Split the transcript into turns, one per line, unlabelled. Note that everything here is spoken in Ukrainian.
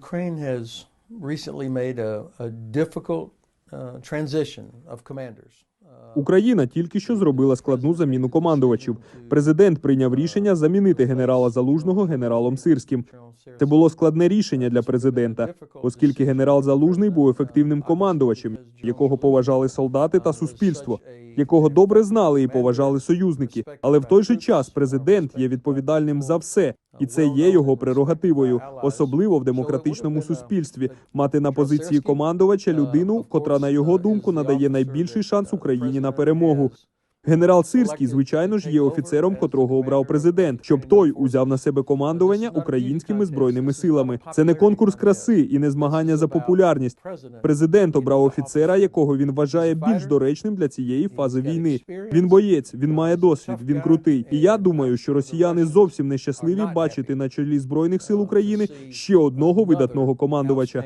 Ukraine has recently made a, a difficult uh. Uh,
Україна тільки що зробила складну заміну командувачів. Президент прийняв рішення замінити генерала Залужного генералом Сирським. Це було складне рішення для президента, оскільки генерал Залужний був ефективним командувачем, якого поважали солдати та суспільство, якого добре знали і поважали союзники. Але в той же час президент є відповідальним за все, і це є його прерогативою, особливо в демократичному суспільстві, мати на позиції командувача людину, котра на його думку надає найбільший шанс Україні на перемогу. Генерал Сирський, звичайно ж, є офіцером, котрого обрав президент, щоб той узяв на себе командування українськими збройними силами. Це не конкурс краси і не змагання за популярність. Президент обрав офіцера, якого він вважає більш доречним для цієї фази війни. Він боєць, він має досвід, він крутий. І я думаю, що росіяни зовсім нещасливі бачити на чолі збройних сил України ще одного видатного командувача.